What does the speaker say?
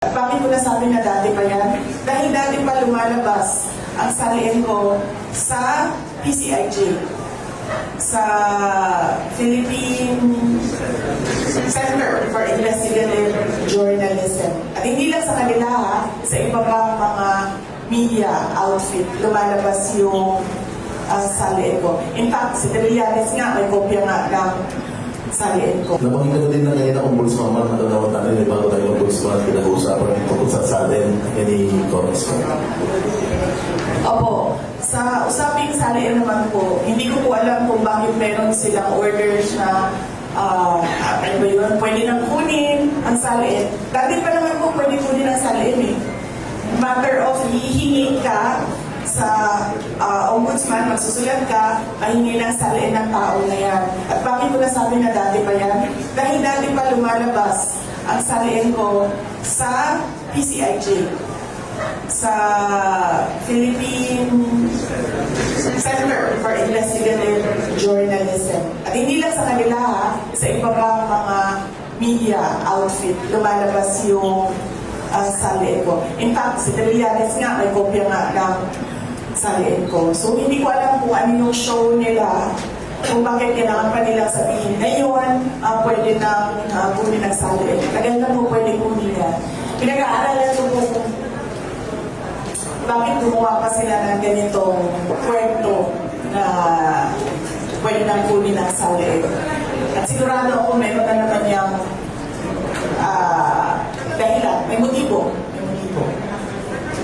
Bakit ko nasabi na dati pa yan? Dahil dati pa lumalabas ang saliin ko sa PCIJ, sa Philippine Center for Investigative Journalism. At hindi lang sa kanila ha, sa iba pang mga media outfit, lumalabas yung uh, saliin ko. In fact, si Trillanes nga, may kopya nga ng saliin ko. Napakita ko din na kanina ombudsman man matatawa natin may bago tayong ombudsman pinag-uusapan yung tungkol sa salin ni Congressman. Opo, sa usaping saliin naman po, hindi ko po alam kung bakit meron silang orders na ah, ano ba yun, pwede nang kunin ang saliin. Dati pa naman po pwede kunin ang saliin eh. Matter of hihingi ka sa ah, ombudsman, magsusulat ka, mahingi ng saliin ng tao na yan. At bakit ko nasabi na dati pa yan? Dahil dati pa lumalabas ang saliin ko sa PCIJ sa Philippine Center for Investigative Journalism. At hindi lang sa kanila ha, sa iba pang mga media outfit, lumalabas yung uh, saliin ko. In fact, si Trillanes nga, may kopya nga ng saliin ko. So, hindi ko alam kung ano yung show nila, kung bakit kailangan pa nilang sabihin ngayon, uh, pwede na uh, kunin ang saliin. Tagal na po pwede kunin. Pinag-aaralan ko po kung bakit gumawa pa sila ng ganitong kwento na pwede nang kunin ang saliin. At sigurado ako meron na naman ah, motibo